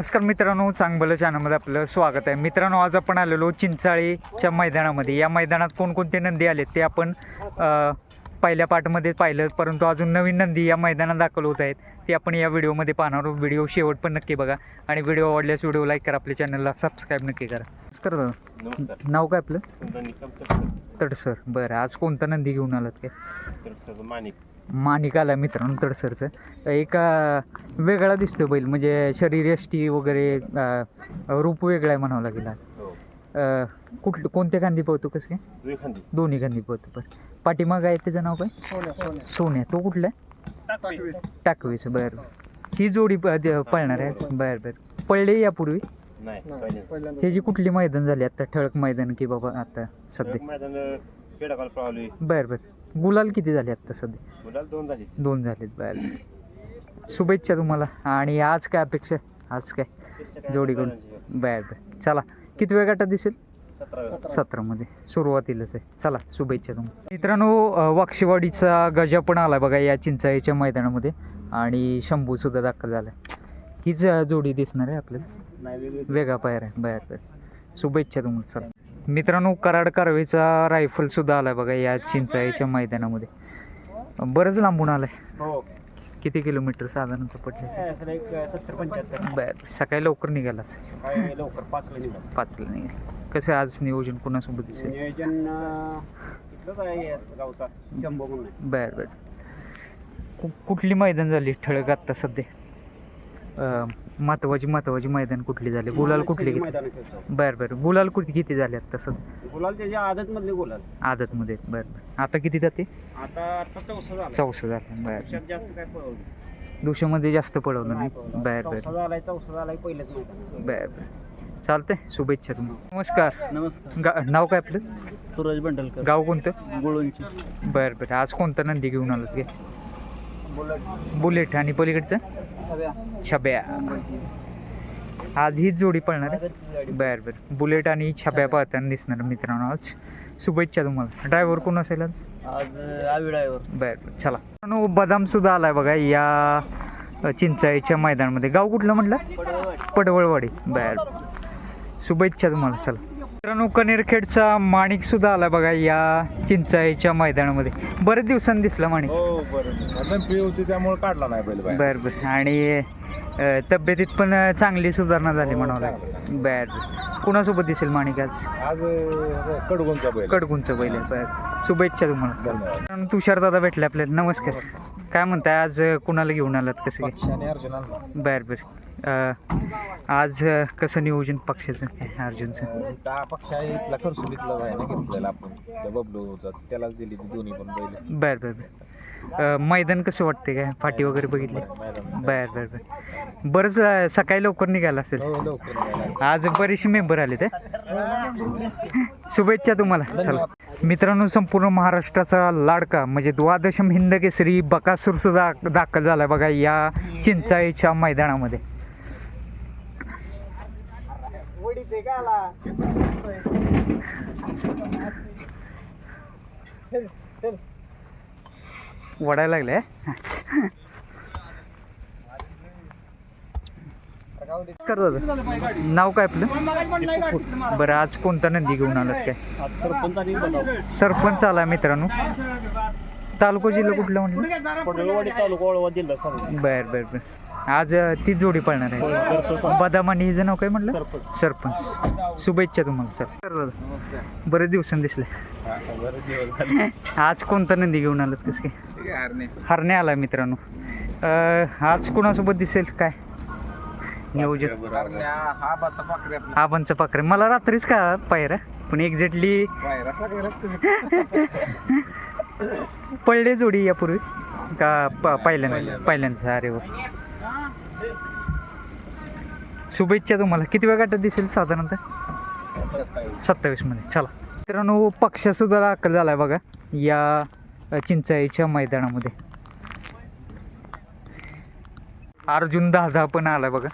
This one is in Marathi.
नमस्कार मित्रांनो चांगलं चॅनलमध्ये आपलं स्वागत आहे. मित्रांनो आज आपण आलेलो चिंचाळीच्या मैदानामध्ये. या मैदानात कोणकोणते नंदी आलेत ते आपण पहिल्या पार्टमध्ये पाहिलं परंतु अजून नवीन नंदी या मैदानात दाखल होत आहेत. ते आपण या व्हिडिओमध्ये पाहणार आहोत. व्हिडिओ शेवट पण नक्की बघा. आणि व्हिडिओ आवडल्यास व्हिडिओ लाईक करा आपल्या चॅनलला सबस्क्राईब नक्की करा. नमस्कार दादा. नाव काय आपलं? तडसर. बरं आज कोणता नंदी घेऊन आलात काय? माणिक. माणिक आला मित्रांनो तडसरचं. एक वेगळा दिसतो बैल. म्हणजे शरीर यष्टी वगैरे रूप वेगळं आहे म्हणावं लागेल. हो. कुठलं कोणत्या गांधी पोहतो कसं काय? दोन्ही गांधी पोहतो पण पाठीमाग आहे त्याचं नाव काय? सोन्या तो कुठला? आहे टाकवीचं. बरं. ही जोडी प- द- पळणार आहे. बरं बरं. पळले यापूर्वी? नाही पहिले ह्याची कुठली मैदान झाली? आता ठळक मैदान की बाबा आता सध्या? बरं बरं. गुलाल किती झाले आता सध्या? मुलाला दोन झाली. दोन झालेत बरं. शुभेच्छा तुम्हाला. आणि आज काय अपेक्षा आज काय? जोडीकडून. बर बर. चला. किती वेळ गटात दिसेल? सतरा सतरामध्ये. सुरुवातीलाच आहे. चला शुभेच्छा तुम्हाला. मित्रांनो अ, वाक्षेवाडीचा गजा पण आला बघा या चिंचाईच्या मैदानामध्ये. आणि शंभू सुद्धा दाखल झाला हीच अ, जोडी दिसणार आहे आपल्याला. वेगळी. वेगळा पायर आहे. बर बर. शुभेच्छा तुम्हाला. चला. मित्रांनो कराड कारवेचा रायफल सुद्धा आलाय बघा या चिंचाईच्या मैदानामध्ये. बरंच लांबून आलाय. हो. किती किलोमीटर साधारणतः पडले? एक सत्तर पंच्याहत्तर. बर सकाळी लवकर निघालाच लवकर पाचला निघाल. पाचला निघाल. कसं आहे आज नियोजन कोणासोबत दिसेल? नियोजन इथलंच आहे गावचा. जम्बो म्हणून आहे. बर बर. कु- कुठली मैदान झाली ठळक आत्ता सध्या? महत्वाची महत्वाची मैदान कुठली झाली? गुलाल कुठली किती मैदान बर बर. गुलाल कुठली किती झाले आत्ता सध्या गुलाल त्याच्या आदत मधले गुलाल. आदतमध्ये. बर बर. आता किती जाते? आता आता चौसा झाला. चौसा झालं. बर जास्त काय पळवलं दुशामध्ये जास्त पडवलं नाही पळवलं. बर बर. झालाय चौसा झालाय पहिलेच मैदान. बर बर. चालतंय. शुभेच्छा तुम्हाला. नमस्कार. नमस्कार. गा नाव काय आपलं? सूरज बंडलकर. गाव कोणतं? गुळूंची बर बर. आज कोणता नंदी घेऊन आलात काय बुलेट. आणि पलीकडचं? छब्या. आज हीच जोडी पळणार आहे. बर बर. बुलेट आणि छब्या पाहताना दिसणार मित्रांनो आज. शुभेच्छा तुम्हाला. ड्रायव्हर कोण असेल आज? आज आविडावर बर बर. चला. मित्रांनो बदाम सुद्धा आलाय बघा या चिंचाईच्या मैदानामध्ये. गाव कुठलं म्हटलं? पडवळवाडी. बर. शुभेच्छा तुम्हाला. चला. मित्रांनो कनेरखेडचा माणिक सुद्धा आला बघा या चिंचाईच्या मैदानामध्ये. बरेच दिवसांनी दिसला माणिक. हो बरं. पी होती त्यामुळे काढला नाही बैल बाहेर. बर बर. आणि अ, तब्येतीत पण चांगली सुधारणा झाली म्हणावं लागेल. बर बर. कुणासोबत दिसेल माणिक आज? आज अं, कडगुंचा बैल. कडगुंचं बैल आहे. बर. शुभेच्छा तुम्हाला. धन्यवाद. मित्रांनो, तुषार दादा भेटले आपल्याला. नमस्कार. काय म्हणताय आज कुणाला घेऊन आलात कसं पक्षाने बर बर. अ, आज अ, कसं नियोजन पक्षाचं काय अर्जुनचं हा पक्ष आहे इथला खरसून इथला आहे ना घेतलेला आपण. त्या बबलूचा त्यालाच दिली ती दोन्ही पण बैल. बर बर बर. अ, मैदान कसं वाटते काय? फाटी वगैरे बघितली? मैदान बर बर बर. बरंच अ, सकाळी लवकर निघाला असेल. हो लवकर निघाला. आज बरेचसे मेंबर आले ते शुभेच्छा तुम्हाला. चला. मित्रांनो संपूर्ण महाराष्ट्राचा लाडका म्हणजे द्वादशम हिंद केसरी बकासूर सुद्धा दाखल झाला बघा या चिंचाईच्या मैदानामध्ये. वडायला लागले कर दादा नाव काय आपलं? बरं आज कोणता नंदी घेऊन आलात काय. सरपंच आला मित्रांनो. तालुका जिल्हा कुठला सांगली. बर बर बर. आज ती जोडी पळणार आहे. बदाम आणि हिचं नाव काय म्हटलं सरपंच. सरपंच. शुभेच्छा तुम्हाला सर. बरेच दिवसांनी दिसले. आज कोणता नंदी घेऊन आलात कसं काय? हरणे. आला मित्रांनो. आज कुणासोबत दिसेल? काय? हरणे हा- हा बाचा पाखरे आपला. आबांचं पाखरे. मला रात्रीच का पायरा? पण एक्झॅक्टली. पडले जोडी यापूर्वी? का प- पहिल्यांदा पहिल्यांदा अरे वा. शुभेच्छा तुम्हाला. किती वेळ गाठत दिसेल साधारणतः? सत्तावीसमध्ये. चला. मित्रांनो पक्ष सुद्धा दाखल झालाय बघा. या अ, चिंचाईच्या मैदानामध्ये. अर्जुन दादा पण आलाय बघा.